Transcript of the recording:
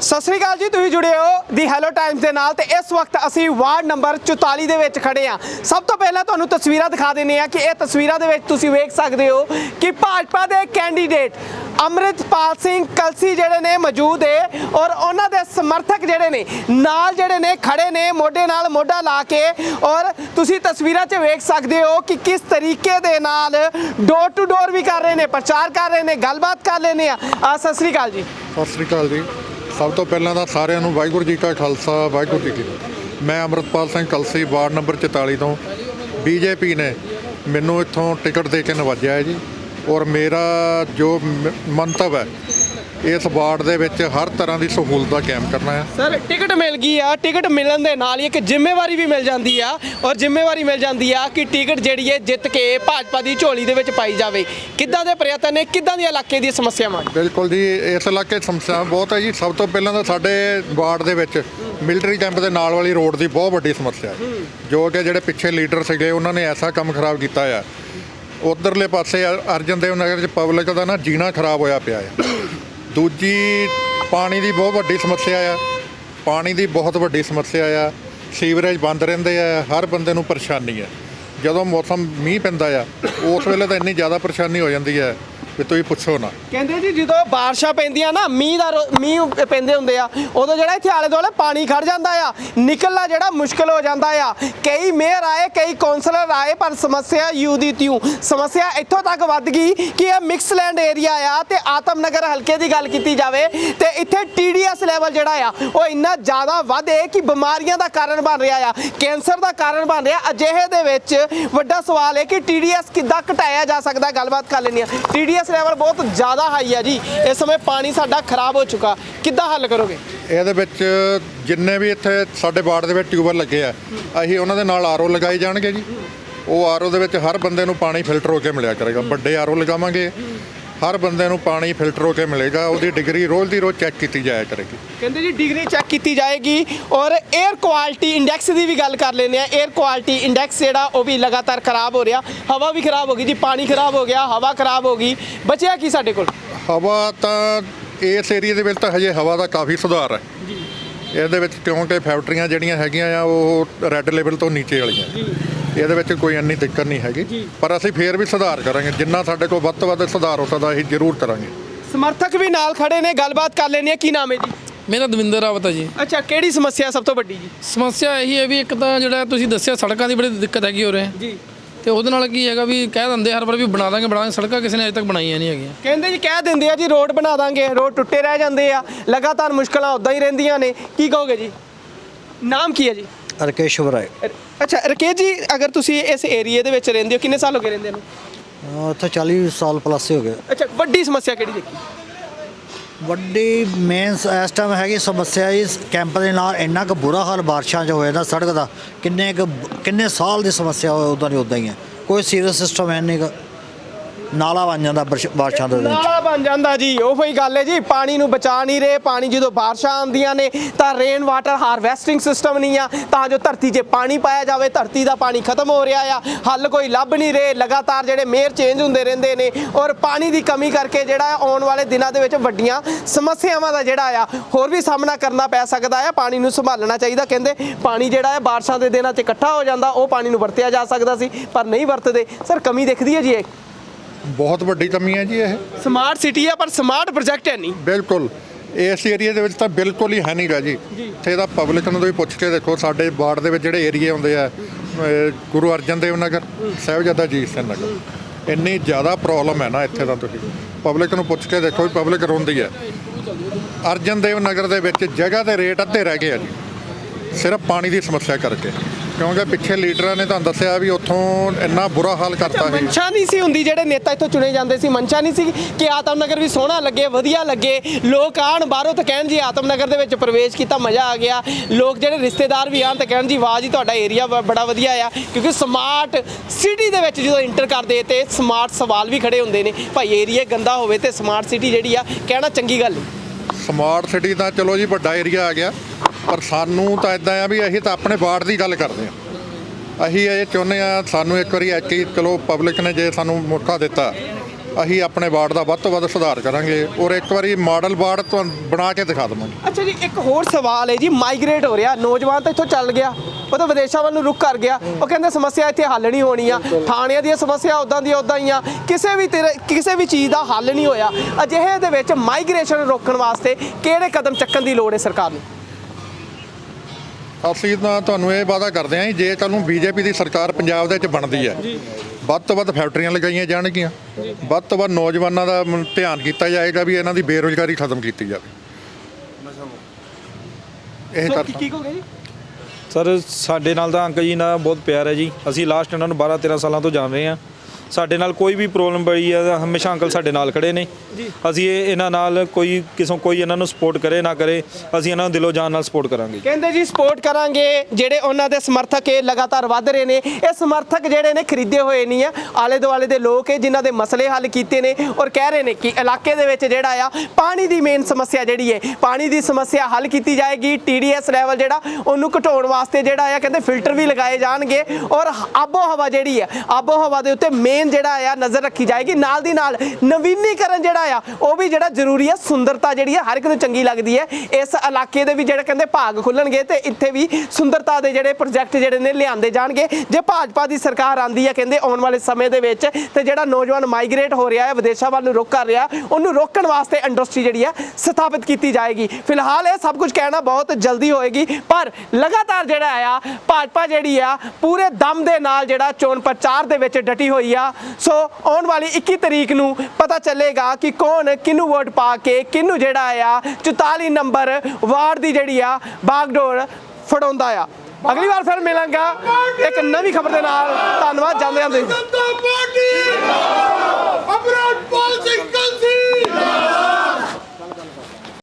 ਸਤਿ ਸ੍ਰੀ ਅਕਾਲ ਜੀ ਤੁਸੀਂ ਜੁੜੇ ਹੋ ਦੀ ਹੈਲੋ ਟਾਈਮਸ ਦੇ ਨਾਲ ਤੇ ਇਸ ਵਕਤ ਅਸੀਂ ਵਾਰਡ ਨੰਬਰ 44 ਦੇ ਵਿੱਚ ਖੜੇ ਆ ਸਭ ਤੋਂ ਪਹਿਲਾਂ ਤੁਹਾਨੂੰ ਤਸਵੀਰਾਂ ਦਿਖਾ ਦਿੰਨੇ ਆ ਕਿ ਇਹ ਤਸਵੀਰਾਂ ਦੇ ਵਿੱਚ ਤੁਸੀਂ ਵੇਖ ਸਕਦੇ ਹੋ ਕਿ ਭਾਜਪਾ ਦੇ ਕੈਂਡੀਡੇਟ ਅੰਮ੍ਰਿਤਪਾਲ ਸਿੰਘ ਕਲਸੀ ਜਿਹੜੇ ਨੇ ਮੌਜੂਦ ਏ ਔਰ ਉਹਨਾਂ ਦੇ ਸਮਰਥਕ ਜਿਹੜੇ ਨੇ ਨਾਲ ਜਿਹੜੇ ਨੇ ਖੜੇ ਨੇ ਮੋਢੇ ਨਾਲ ਮੋਢਾ ਲਾ ਕੇ ਔਰ ਤੁਸੀਂ ਤਸਵੀਰਾਂ 'ਚ ਵੇਖ ਸਕਦੇ ਹੋ ਕਿ ਕਿਸ ਤਰੀਕੇ ਦੇ ਨਾਲ ਡੋਰ ਟੂ ਡੋਰ ਵੀ ਕਰ ਰਹੇ ਨੇ ਪ੍ਰਚਾਰ ਕਰ ਰਹੇ ਨੇ ਗੱਲਬਾਤ ਕਰ ਰਹੇ ਨੇ ਆ, ਸਤਿ ਸ੍ਰੀ ਅਕਾਲ ਜੀ। ਸਤਿ ਸ੍ਰੀ ਅਕਾਲ ਜੀ। ਸਭ ਤੋਂ ਪਹਿਲਾਂ ਤਾਂ ਸਾਰਿਆਂ ਨੂੰ ਵਾਹਿਗੁਰੂ ਜੀ ਕਾ ਖਾਲਸਾ, ਵਾਹਿਗੁਰੂ ਜੀ ਕੀ ਫਤਿਹ। ਮੈਂ ਅਮਰਤਪਾਲ ਸਿੰਘ ਕਲਸੀ, ਵਾਰਡ ਨੰਬਰ 44 ਤੋਂ। ਬੀਜੇਪੀ ਨੇ ਮੈਨੂੰ ਇੱਥੋਂ ਟਿਕਟ ਦੇ ਕੇ ਨਵਾਜਿਆ ਹੈ ਜੀ। ਔਰ ਮੇਰਾ ਜੋ ਮ- ਮੰਤਵ ਹੈ ਇਸ ਵਾਰਡ ਦੇ ਵਿੱਚ ਹਰ ਤਰ੍ਹਾਂ ਦੀ ਸਹੂਲਤ ਦਾ ਕਾਇਮ ਕਰਨਾ ਹੈ। ਸਰ ਟਿਕਟ ਮਿਲ ਗਈ ਆ ਟਿਕਟ ਮਿਲਣ ਦੇ ਨਾਲ ਹੀ ਇੱਕ ਜ਼ਿੰਮੇਵਾਰੀ ਵੀ ਮਿਲ ਜਾਂਦੀ ਆ ਔਰ ਜ਼ਿੰਮੇਵਾਰੀ ਮਿਲ ਜਾਂਦੀ ਆ ਕਿ ਟਿਕਟ ਜਿਹੜੀ ਹੈ ਜਿੱਤ ਕੇ ਭਾਜਪਾ ਦੀ ਝੋਲੀ ਦੇ ਵਿੱਚ ਪਾਈ ਜਾਵੇ। ਕਿੱਦਾਂ ਦੇ ਪ੍ਰਯਤਨ ਨੇ? ਕਿੱਦਾਂ ਦੀ ਇਲਾਕੇ ਦੀਆਂ ਸਮੱਸਿਆਵਾਂ? ਬਿਲਕੁਲ ਜੀ ਇਸ ਇਲਾਕੇ ਸਮੱਸਿਆ ਬਹੁਤ ਹੈ ਜੀ। ਸਭ ਤੋਂ ਪਹਿਲਾਂ ਤਾਂ ਸਾਡੇ ਵਾਰਡ ਦੇ ਵਿੱਚ ਮਿਲਟਰੀ ਕੈਂਪ ਦੇ ਨਾਲ ਵਾਲੀ ਰੋਡ ਦੀ ਬਹੁਤ ਵੱਡੀ ਸਮੱਸਿਆ ਹੈ। ਜੋ ਕਿ ਜਿਹੜੇ ਪਿੱਛੇ ਲੀਡਰ ਸੀਗੇ ਉਹਨਾਂ ਨੇ ਐਸਾ ਕੰਮ ਖਰਾਬ ਕੀਤਾ ਆ। ਉਧਰਲੇ ਪਾਸੇ ਅਰ- ਅਰਜਨ ਦੇਵ ਨਗਰ 'ਚ ਪਬਲਿਕ ਦਾ ਨਾ ਜੀਣਾ ਖਰਾਬ ਹੋਇਆ ਪਿਆ ਹੈ। ਦੂਜੀ ਪਾਣੀ ਦੀ ਬਹੁਤ ਵੱਡੀ ਸਮੱਸਿਆ ਆ। ਪਾਣੀ ਦੀ ਬਹੁਤ ਵੱਡੀ ਸਮੱਸਿਆ ਆ। ਸੀਵਰੇਜ ਬੰਦ ਰਹਿੰਦੇ ਆ, ਹਰ ਬੰਦੇ ਨੂੰ ਪਰੇਸ਼ਾਨੀ ਆ। ਜਦੋਂ ਮੌਸਮ ਮੀਂਹ ਪੈਂਦਾ ਆ, ਉਸ ਵੇਲੇ ਤਾਂ ਇੰਨੀ ਜ਼ਿਆਦਾ ਪਰੇਸ਼ਾਨੀ ਹੋ ਜਾਂਦੀ ਹੈ ਵੀ ਤੁਸੀਂ ਪੁੱਛੋ ਨਾ। ਕਹਿੰਦੇ ਜੀ, ਜਦੋਂ ਬਾਰਿਸ਼ਾਂ ਪੈਂਦੀਆਂ ਨਾ, ਮੀਂਹ ਦਾ ਰੋ- ਮੀਂਹ ਪੈਂਦੇ ਹੁੰਦੇ ਆ, ਉਦੋਂ ਜਿਹੜਾ ਇੱਥੇ ਆਲੇ ਦੁਆਲੇ ਪਾਣੀ ਖੜ ਜਾਂਦਾ ਆ, ਨਿਕਲਣਾ ਜਿਹੜਾ ਮੁਸ਼ਕਲ ਹੋ ਜਾਂਦਾ ਆ। ਕਈ ਮੇਅਰ ਆਏ, ਕਈ ਕੌਂਸਲਰ ਆਏ, ਪਰ ਸਮੱਸਿਆ ਯੂ ਦੀ ਤਿਉ। ਸਮੱਸਿਆ ਇੱਥੋਂ ਤੱਕ ਵੱਧ ਗਈ ਕਿ ਇਹ ਮਿਕਸ ਲੈਂਡ ਏਰੀਆ ਆ ਤੇ ਆਤਮ ਨਗਰ ਹਲਕੇ ਦੀ ਗੱਲ ਕੀਤੀ ਜਾਵੇ ਤੇ ਇੱਥੇ ਟੀਡੀਐਸ ਲੈਵਲ ਜਿਹੜਾ ਆ, ਉਹ ਇੰਨਾ ਜ਼ਿਆਦਾ ਵੱਧ ਹੈ ਕਿ ਬਿਮਾਰੀਆਂ ਦਾ ਕਾਰਨ ਬਣ ਰਿਹਾ ਆ, ਕੈਂਸਰ ਦਾ ਕਾਰਨ ਬਣ ਰਿਹਾ। ਅਜਿਹੇ ਦੇ ਵਿੱਚ ਵੱਡਾ ਸਵਾਲ ਹੈ ਕਿ ਟੀਡੀਐਸ ਕਿੱਦਾਂ ਘਟਾਇਆ ਜਾ ਸਕਦਾ? ਗੱਲਬਾਤ ਕਰ ਲੈਣੀ ਆ ਟੀਡੀਐਸ ਲੈਵਲ ਬਹੁਤ ਜ਼ਿਆਦਾ ਹਾਈ ਹੈ ਜੀ। ਇਸ ਸਮੇਂ ਪਾਣੀ ਸਾਡਾ ਖਰਾਬ ਹੋ ਚੁੱਕਾ। ਕਿੱਦਾਂ ਹੱਲ ਕਰੋਗੇ? ਇਹਦੇ ਵਿੱਚ ਜਿੰਨੇ ਵੀ ਇੱਥੇ ਸਾਡੇ ਵਾਰਡ ਦੇ ਵਿੱਚ ਟਿਊਬਲ ਲੱਗੇ ਆ, ਅਸੀਂ ਉਹਨਾਂ ਦੇ ਨਾਲ ਆਰਓ ਲਗਾਏ ਜਾਣਗੇ ਜੀ। ਉਹ ਆਰਓ ਦੇ ਵਿੱਚ ਹਰ ਬੰਦੇ ਨੂੰ ਪਾਣੀ ਫਿਲਟਰ ਹੋ ਕੇ ਮਿਲਿਆ ਕਰੇਗਾ। ਵੱਡੇ ਆਰਓ ਲਗਾਵਾਂਗੇ। ਹਰ ਬੰਦੇ ਨੂੰ ਪਾਣੀ ਫਿਲਟਰ ਹੋ ਕੇ ਮਿਲੇਗਾ ਉਹਦੀ ਡਿਗਰੀ ਰੋਜ਼ ਦੀ ਰੋਜ਼ ਚੈੱਕ ਕੀਤੀ ਜਾਇਆ ਕਰੇਗੀ। ਕਹਿੰਦੇ ਜੀ ਡਿਗਰੀ ਚੈੱਕ ਕੀਤੀ ਜਾਏਗੀ ਔਰ 에ਅਰ ਕੁਆਲਿਟੀ ਇੰਡੈਕਸ ਦੀ ਵੀ ਗੱਲ ਕਰ ਲੈਂਦੇ ਆ 에ਅਰ ਕੁਆਲਿਟੀ ਇੰਡੈਕਸ ਜਿਹੜਾ ਉਹ ਵੀ ਲਗਾਤਾਰ ਖਰਾਬ ਹੋ ਰਿਹਾ। ਹਵਾ ਵੀ ਖਰਾਬ ਹੋ ਗਈ ਜੀ ਪਾਣੀ ਖਰਾਬ ਹੋ ਗਿਆ ਹਵਾ ਖਰਾਬ ਹੋ ਗਈ। ਬਚਿਆ ਕੀ ਸਾਡੇ ਕੋਲ? ਹਵਾ ਤਾਂ ਇਸ ਏਰੀਆ ਦੇ ਵਿੱਚ ਤਾਂ ਹਜੇ ਹਵਾ ਦਾ ਕਾਫੀ ਸੁਧਾਰ ਹੈ। ਇਹਦੇ ਵਿੱਚ ਕਿਉਂਕਿ ਫੈਕਟਰੀਆਂ ਜਿਹੜੀਆਂ ਹੈਗੀਆਂ ਆ ਉਹ ਰੈੱਡ ਲੈਵਲ ਤੋਂ ਨੀਚੇ ਵਾਲੀਆਂ। ਇਹਦੇ ਵਿੱਚ ਕੋਈ ਇੰਨੀ ਦਿੱਕਤ ਨਹੀਂ ਹੈਗੀ। ਪਰ ਅਸੀਂ ਫੇਰ ਵੀ ਸੁਧਾਰ ਕਰਾਂਗੇ। ਜਿੰਨਾ ਸਾਡੇ ਕੋਲ ਵੱਧ ਤੋਂ ਵੱਧ ਸੁਧਾਰ ਹੋ ਸਕਦਾ ਅਸੀਂ ਜ਼ਰੂਰ ਕਰਾਂਗੇ। ਸਮਰਥਕ ਵੀ ਨਾਲ ਖੜੇ ਨੇ ਗੱਲਬਾਤ ਕਰ ਲੈਂਦੇ ਆ ਕੀ ਨਾਮ ਹੈ ਜੀ? ਮੇਰਾ ਦਵਿੰਦਰ ਰਾਵਤ ਹੈ ਜੀ। ਅੱਛਾ ਕਿਹੜੀ ਸਮੱਸਿਆ ਸਭ ਤੋਂ ਵੱਡੀ ਜੀ? ਸਮੱਸਿਆ ਇਹੀ ਹੈ ਵੀ ਇੱਕ ਤਾਂ ਜਿਹੜਾ ਤੁਸੀਂ ਦੱਸਿਆ ਸੜਕਾਂ ਦੀ ਬੜੀ ਦਿੱਕਤ ਹੈਗੀ ਹੋ ਰਹੇ ਜੀ। ਤੇ ਉਹਦੇ ਨਾਲ ਕੀ ਹੈਗਾ ਵੀ ਕਹਿ ਦਿੰਦੇ ਹਰ ਵਾਰ ਵੀ ਬਣਾ ਦਾਂਗੇ ਬਣਾ ਦਾਂਗੇ। ਸੜਕਾਂ ਕਿਸੇ ਨੇ ਅਜੇ ਤੱਕ ਬਣਾਈਆਂ ਨਹੀਂ ਹੈਗੀਆਂ। ਕਹਿੰਦੇ ਜੀ ਕਹਿ ਦਿੰਦੇ ਆ ਜੀ ਰੋਡ ਬਣਾ ਦਾਂਗੇ ਰੋਡ ਟੁੱਟੇ ਰਹਿ ਜਾਂਦੇ ਆ। ਲਗਾਤਾਰ ਮੁਸ਼ਕਲਾਂ ਉਦਾਂ ਹੀ ਰਹਿੰਦੀਆਂ ਨੇ। ਕੀ ਕਹੋਗੇ ਜੀ? ਨਾਮ ਕੀ ਹੈ ਜੀ? ਰਕੇਸ਼ਵਰ ਰਾਏ ਅੱਛਾ ਰਕੇਸ਼ ਜੀ ਅਗਰ ਤੁਸੀਂ ਇਸ ਏਰੀਏ ਦੇ ਵਿੱਚ ਰਹਿੰਦੇ ਹੋ ਕਿੰਨੇ ਸਾਲ ਹੋ ਗਏ ਰਹਿੰਦੇ ਨੂੰ? ਅਹ ਇੱਥੇ 40 ਸਾਲ ਪਲੱਸ ਹੋ ਗਏ। ਅੱਛਾ ਵੱਡੀ ਸਮੱਸਿਆ ਕਿਹੜੀ ਦੇਖੀ? ਵੱਡੀ ਮੇਨ ਇਸ ਟਾਈਮ ਹੈਗੀ ਸਮੱਸਿਆ ਇਸ ਕੈਂਪ ਦੇ ਨਾਲ ਇੰਨਾ ਕੁ ਬੁਰਾ ਹਾਲ ਬਾਰਿਸ਼ਾਂ 'ਚ ਹੋਇਆ ਨਾ ਸੜਕ ਦਾ ਕਿੰਨੇ ਕੁ ਕਿੰਨੇ ਸਾਲ ਦੀ ਸਮੱਸਿਆ ਉਦਾਂ ਦੀ ਉਦਾਂ ਹੀ ਹੈ। ਕੋਈ ਸੀਰੀਅਸ ਸਿਸਟਮ ਹੈ ਨਹੀਂ ਗਾ ਨਾਲਾ ਬਣ ਜਾਂਦਾ ਬਰਸ਼ ਬਾਰਿਸ਼ਾਂ ਦੇ ਦਿਨ 'ਚ ਨਾਲਾ ਬਣ ਜਾਂਦਾ ਜੀ, ਉਹੋ ਹੀ ਗੱਲ ਹੈ ਜੀ। ਪਾਣੀ ਨੂੰ ਬਚਾ ਨਹੀਂ ਰਹੇ। ਪਾਣੀ ਜਦੋਂ ਬਾਰਿਸ਼ਾਂ ਆਉਂਦੀਆਂ ਨੇ, ਤਾਂ ਰੇਨ ਵਾਟਰ ਹਾਰਵੈਸਟਿੰਗ ਸਿਸਟਮ ਨਹੀਂ ਆ। ਤਾਂ ਜੋ ਧਰਤੀ 'ਚ ਪਾਣੀ ਪਾਇਆ ਜਾਵੇ, ਧਰਤੀ ਦਾ ਪਾਣੀ ਖਤਮ ਹੋ ਰਿਹਾ ਆ। ਹੱਲ ਕੋਈ ਲੱਭ ਨਹੀਂ ਰਹੇ। ਲਗਾਤਾਰ ਜਿਹੜੇ ਮੇਅਰ ਚੇਂਜ ਹੁੰਦੇ ਰਹਿੰਦੇ ਨੇ। ਔਰ ਪਾਣੀ ਦੀ ਕਮੀ ਕਰਕੇ ਜਿਹੜਾ ਆ ਆਉਣ ਵਾਲੇ ਦਿਨਾਂ ਦੇ ਵਿੱਚ ਵੱਡੀਆਂ ਸਮੱਸਿਆਵਾਂ ਦਾ ਜਿਹੜਾ ਆ, ਹੋਰ ਵੀ ਸਾਹਮਣਾ ਕਰਨਾ ਪੈ ਸਕਦਾ ਆ। ਪਾਣੀ ਨੂੰ ਸੰਭਾਲਣਾ ਚਾਹੀਦਾ। ਕਹਿੰਦੇ ਪਾਣੀ ਜਿਹੜਾ ਆ ਬਾਰਿਸ਼ਾਂ ਦੇ ਦਿਨਾਂ 'ਚ ਇਕੱਠਾ ਹੋ ਜਾਂਦਾ। ਉਹ ਪਾਣੀ ਨੂੰ ਵਰਤਿਆ ਜਾ ਸਕਦਾ ਸੀ, ਪਰ ਨਹੀਂ ਵਰਤਦੇ। ਸਰ, ਕਮੀ ਦਿਖਦੀ ਹੈ ਜੀ ਇਹ? ਬਹੁਤ ਵੱਡੀ ਕਮੀ ਹੈ ਜੀ ਇਹ। ਸਮਾਰਟ ਸਿਟੀ ਆ ਪਰ ਸਮਾਰਟ ਪ੍ਰੋਜੈਕਟ ਹੈ ਨਹੀਂ। ਬਿਲਕੁਲ। ਇਸ ਏਰੀਆ ਦੇ ਵਿੱਚ ਤਾਂ ਬਿਲਕੁਲ ਹੀ ਹੈ ਨਹੀਂਗਾ ਜੀ। ਇੱਥੇ ਦਾ ਪਬਲਿਕ ਨੂੰ ਤੁਸੀਂ ਪੁੱਛ ਕੇ ਦੇਖੋ ਸਾਡੇ ਵਾਰਡ ਦੇ ਵਿੱਚ ਜਿਹੜੇ ਏਰੀਏ ਹੁੰਦੇ ਆ ਗੁਰੂ ਅਰਜਨ ਦੇਵ ਨਗਰ ਸਾਹਿਬਜ਼ਾਦਾ ਅਜੀਤ ਸਿੰਘ ਨਗਰ। ਇੰਨੀ ਜ਼ਿਆਦਾ ਪ੍ਰੋਬਲਮ ਹੈ ਨਾ ਇੱਥੇ ਦਾ ਤੁਸੀਂ। ਪਬਲਿਕ ਨੂੰ ਪੁੱਛ ਕੇ ਦੇਖੋ ਵੀ ਪਬਲਿਕ ਰੋਂਦੀ ਹੈ। ਅਰਜਨ ਦੇਵ ਨਗਰ ਦੇ ਵਿੱਚ ਜਗ੍ਹਾ ਦੇ ਰੇਟ ਅੱਧੇ ਰਹਿ ਗਏ ਆ ਜੀ। ਸਿਰਫ ਪਾਣੀ ਦੀ ਸਮੱਸਿਆ ਕਰਕੇ। ਕਿਉਂਕਿ ਪਿੱਛੇ ਲੀਡਰਾਂ ਨੇ ਤੁਹਾਨੂੰ ਦੱਸਿਆ ਵੀ ਉੱਥੋਂ ਇੰਨਾ ਬੁਰਾ ਹਾਲ ਕਰਤਾ ਸੀ। ਮਨਸ਼ਾ ਨਹੀਂ ਸੀ ਹੁੰਦੀ ਜਿਹੜੇ ਨੇਤਾ ਇੱਥੋਂ ਚੁਣੇ ਜਾਂਦੇ ਸੀ ਮਨਸ਼ਾ ਨਹੀਂ ਸੀ ਕਿ ਆਤਮ ਨਗਰ ਵੀ ਸੋਹਣਾ ਲੱਗੇ ਵਧੀਆ ਲੱਗੇ। ਲੋਕ ਆਣ ਬਾਹਰੋਂ ਤਾਂ ਕਹਿਣ ਜੀ ਆਤਮ ਨਗਰ ਦੇ ਵਿੱਚ ਪ੍ਰਵੇਸ਼ ਕੀਤਾ ਮਜ਼ਾ ਆ ਗਿਆ। ਲੋਕ ਜਿਹੜੇ ਰਿਸ਼ਤੇਦਾਰ ਵੀ ਆਣ ਤਾਂ ਕਹਿਣ ਜੀ ਵਾਹ ਜੀ ਤੁਹਾਡਾ ਏਰੀਆ ਬੜਾ ਵਧੀਆ ਆ। ਕਿਉਂਕਿ ਸਮਾਰਟ ਸਿਟੀ ਦੇ ਵਿੱਚ ਜਦੋਂ ਇੰਟਰ ਕਰਦੇ ਤੇ ਸਮਾਰਟ ਸਵਾਲ ਵੀ ਖੜੇ ਹੁੰਦੇ ਨੇ ਭਾਈ ਏਰੀਆ ਗੰਦਾ ਹੋਵੇ ਤੇ ਸਮਾਰਟ ਸਿਟੀ ਜਿਹੜੀ ਆ ਕਹਿਣਾ ਚੰਗੀ ਗੱਲ ਨਹੀਂ ਸਮਾਰਟ ਸਿਟੀ ਤਾਂ ਚਲੋ ਜੀ ਵੱਡਾ ਏਰੀਆ ਆ ਗਿਆ। ਪਰ ਸਾਨੂੰ ਤਾਂ ਇਦਾਂ ਆ ਵੀ ਅਸੀਂ ਤਾਂ ਆਪਣੇ ਵਾਰਡ ਦੀ ਗੱਲ ਕਰਦੇ ਆ ਅਸੀਂ ਇਹ ਚਾਹੁੰਦੇ ਆ ਸਾਨੂੰ ਇੱਕ ਵਾਰੀ ਐਕੀ ਚਲੋ ਪਬਲਿਕ ਨੇ ਜੇ ਸਾਨੂੰ ਮੌਕਾ ਦਿੱਤਾ ਅਸੀਂ ਆਪਣੇ ਵਾਰਡ ਦਾ ਵੱਧ ਤੋਂ ਵੱਧ ਸੁਧਾਰ ਕਰਾਂਗੇ ਔਰ ਇੱਕ ਵਾਰੀ ਮਾਡਲ ਵਾਰਡ ਤੁਹਾਨੂੰ ਬਣਾ ਕੇ ਦਿਖਾ ਦਵਾਂਗੇ। ਅੱਛਾ ਜੀ ਇੱਕ ਹੋਰ ਸਵਾਲ ਹੈ ਜੀ ਮਾਈਗ੍ਰੇਟ ਹੋ ਰਿਹਾ ਨੌਜਵਾਨ ਤਾਂ ਇੱਥੋਂ ਚੱਲ ਗਿਆ ਉਹ ਤਾਂ ਵਿਦੇਸ਼ਾਂ ਵੱਲ ਨੂੰ ਰੁਕ ਕਰ ਗਿਆ ਉਹ ਕਹਿੰਦੇ ਸਮੱਸਿਆ ਇੱਥੇ ਹੱਲ ਨਹੀਂ ਹੋਣੀ ਆ ਥਾਣਿਆਂ ਦੀਆਂ ਸਮੱਸਿਆ ਉਦਾਂ ਦੀਆਂ ਉਦਾਂ ਹੀ ਆ ਕਿਸੇ ਵੀ ਤੇਰੇ- ਕਿਸੇ ਵੀ ਚੀਜ਼ ਦਾ ਹੱਲ ਨਹੀਂ ਹੋਇਆ ਅਜਿਹੇ ਦੇ ਵਿੱਚ ਮਾਈਗ੍ਰੇਸ਼ਨ ਰੋਕਣ ਵਾਸਤੇ ਕਿਹੜੇ ਕਦਮ ਚੱਕਣ ਦੀ ਲੋੜ ਹੈ ਸਰਕਾਰ ਨੂੰ? ਅਸੀਂ ਤਾਂ ਤੁਹਾਨੂੰ ਇਹ ਵਾਅਦਾ ਕਰਦੇ ਹਾਂ ਜੀ, ਜੇ ਕੱਲ੍ਹ ਨੂੰ ਬੀਜੇਪੀ ਦੀ ਸਰਕਾਰ ਪੰਜਾਬ ਦੇ ਵਿੱਚ ਬਣਦੀ ਹੈ ਵੱਧ ਤੋਂ ਵੱਧ ਫੈਕਟਰੀਆਂ ਲਗਾਈਆਂ ਜਾਣਗੀਆਂ ਵੱਧ ਤੋਂ ਵੱਧ ਨੌਜਵਾਨਾਂ ਦਾ ਧਿਆਨ ਕੀਤਾ ਜਾਏਗਾ ਵੀ ਇਹਨਾਂ ਦੀ ਬੇਰੁਜ਼ਗਾਰੀ ਖਤਮ ਕੀਤੀ ਜਾਵੇ। ਇਹ ਸੋ ਕਰ ਕੀ ਕੀ ਕਹੋਗੇ ਜੀ? ਸਰ ਸਾਡੇ ਨਾਲ ਤਾਂ ਅੰਕਲ ਜੀ ਨਾਲ ਬਹੁਤ ਪਿਆਰ ਹੈ ਜੀ। ਅਸੀਂ ਲਾਸਟ ਇਹਨਾਂ ਨੂੰ 12 13 ਸਾਲਾਂ ਤੋਂ ਜਾਣ ਰਹੇ ਹਾਂ। ਸਾਡੇ ਨਾਲ ਕੋਈ ਵੀ ਪ੍ਰੋਬਲਮ ਹੈ ਤਾਂ ਹਮੇਸ਼ਾ ਅੰਕਲ ਸਾਡੇ ਨਾਲ ਖੜੇ ਨੇ। ਅਸੀਂ ਇਹ ਇਹਨਾਂ ਨਾਲ ਕੋਈ ਕਿਸੋਂ ਕੋਈ ਇਹਨਾਂ ਨੂੰ ਸਪੋਰਟ ਕਰੇ ਨਾ ਕਰੇ ਅਸੀਂ ਇਹਨਾਂ ਨੂੰ ਦਿਲੋਂ ਜਾਨ ਨਾਲ ਸਪੋਰਟ ਕਰਾਂਗੇ। ਕਹਿੰਦੇ ਜੀ ਸਪੋਰਟ ਕਰਾਂਗੇ ਜਿਹੜੇ ਉਹਨਾਂ ਦੇ ਸਮਰਥਕ ਇਹ ਲਗਾਤਾਰ ਵੱਧ ਰਹੇ ਨੇ ਇਹ ਸਮਰਥਕ ਜਿਹੜੇ ਨੇ ਖਰੀਦੇ ਹੋਏ ਨਹੀਂ ਆ ਆਲੇ ਦੁਆਲੇ ਦੇ ਲੋਕ ਇਹ ਜਿਨ੍ਹਾਂ ਦੇ ਮਸਲੇ ਹੱਲ ਕੀਤੇ ਨੇ ਔਰ ਕਹਿ ਰਹੇ ਨੇ ਕਿ ਇਲਾਕੇ ਦੇ ਵਿੱਚ ਜਿਹੜਾ ਆ ਪਾਣੀ ਦੀ ਮੇਨ ਸਮੱਸਿਆ ਜਿਹੜੀ ਹੈ ਪਾਣੀ ਦੀ ਸਮੱਸਿਆ ਹੱਲ ਕੀਤੀ ਜਾਏਗੀ ਟੀਡੀਐਸ ਲੈਵਲ ਜਿਹੜਾ ਉਹਨੂੰ ਘਟਾਉਣ ਵਾਸਤੇ ਜਿਹੜਾ ਆ ਕਹਿੰਦੇ ਫਿਲਟਰ ਵੀ ਲਗਾਏ ਜਾਣਗੇ ਔਰ ਆਬੋ ਹਵਾ ਜਿਹੜੀ ਹੈ ਆਬੋ ਹਵਾ ਦੇ ਉੱਤੇ ਮੇਨ ਜਿਹੜਾ ਆ, ਨਜ਼ਰ ਰੱਖੀ ਜਾਏਗੀ। ਨਾਲ ਦੀ ਨਾਲ ਨਵੀਨੀਕਰਨ ਜਿਹੜਾ ਆ, ਉਹ ਵੀ ਜਿਹੜਾ ਜ਼ਰੂਰੀ ਆ, ਸੁੰਦਰਤਾ ਜਿਹੜੀ ਆ, ਹਰ ਇੱਕ ਨੂੰ ਚੰਗੀ ਲੱਗਦੀ ਹੈ। ਇਸ ਇਲਾਕੇ ਦੇ ਵੀ ਜਿਹੜੇ ਕਹਿੰਦੇ ਭਾਗ ਖੁੱਲਣਗੇ ਤੇ ਇੱਥੇ ਵੀ ਸੁੰਦਰਤਾ ਦੇ ਜਿਹੜੇ ਪ੍ਰੋਜੈਕਟ ਜਿਹੜੇ ਨੇ ਲਿਆਂਦੇ ਜਾਣਗੇ। ਜੇ ਭਾਜਪਾ ਦੀ ਸਰਕਾਰ ਆਂਦੀ ਹੈ ਕਹਿੰਦੇ ਆਉਣ ਵਾਲੇ ਸਮੇਂ ਦੇ ਵਿੱਚ ਤੇ ਜਿਹੜਾ ਨੌਜਵਾਨ ਮਾਈਗ੍ਰੇਟ ਹੋ ਰਿਹਾ ਹੈ, ਵਿਦੇਸ਼ਾਂ ਵੱਲ ਨੂੰ ਰੁਕ ਕਰ ਰਿਹਾ, ਉਹਨੂੰ ਰੋਕਣ ਵਾਸਤੇ ਇੰਡਸਟਰੀ ਜਿਹੜੀ ਆ, ਸਥਾਪਿਤ ਕੀਤੀ ਜਾਏਗੀ। ਫਿਲਹਾਲ ਇਹ ਸਭ ਕੁਝ ਕਹਿਣਾ ਬਹੁਤ ਜਲਦੀ ਹੋਏਗੀ, ਪਰ ਲਗਾਤਾਰ ਜਿਹੜਾ ਆ, ਭਾਜਪਾ ਜਿਹੜੀ ਆ, ਪੂਰੇ ਦਮ ਦੇ ਨਾਲ ਜਿਹੜਾ ਚੋਣ ਪ੍ਰਚਾਰ ਦੇ ਵਿੱਚ ਡਟੀ ਹੋਈ ਆ ਹੋਇਆ ਸੋ ਆਉਣ ਵਾਲੀ 21 ਤਰੀਕ ਨੂੰ ਪਤਾ ਚੱਲੇਗਾ ਕਿ ਕੌਣ ਕਿਨੂੰ ਵੋਟ ਪਾ ਕੇ ਕਿਨੂੰ ਜਿਹੜਾ ਆ 44 ਨੰਬਰ ਵਾਰਡ ਦੀ ਜਿਹੜੀ ਆ ਬਾਗਡੋਰ ਫੜਾਉਂਦਾ ਆ। ਅਗਲੀ ਵਾਰ ਫਿਰ ਮਿਲਾਂਗਾ। ਇੱਕ ਨਵੀਂ ਖਬਰ ਦੇ ਨਾਲ ਧੰਨਵਾਦ, ਜਾਂਦੇ ਜਾਂਦੇ